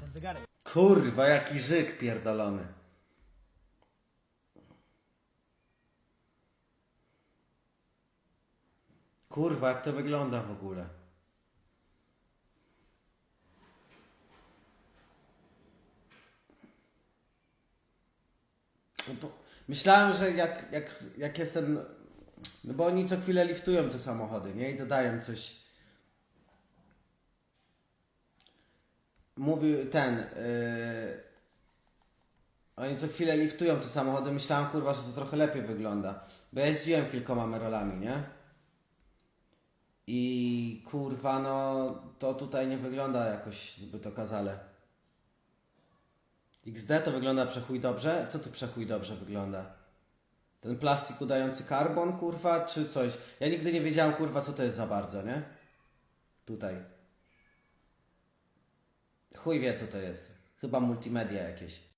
Ten zegarek. Kurwa, jaki żyk pierdolony. Kurwa, jak to wygląda w ogóle. No Myślałem, że jak, jak, jak jestem. No bo oni co chwilę liftują te samochody, nie? I dodają coś. Mówił ten. Yy... Oni co chwilę liftują te samochody. Myślałem, kurwa, że to trochę lepiej wygląda. Bo ja jeździłem kilkoma merolami, nie? I kurwa, no to tutaj nie wygląda jakoś zbyt okazale. XD to wygląda przechuj dobrze? Co tu przechuj dobrze wygląda? Ten plastik udający karbon, kurwa, czy coś? Ja nigdy nie wiedziałem, kurwa, co to jest za bardzo, nie? Tutaj. Chuj wie, co to jest. Chyba multimedia jakieś.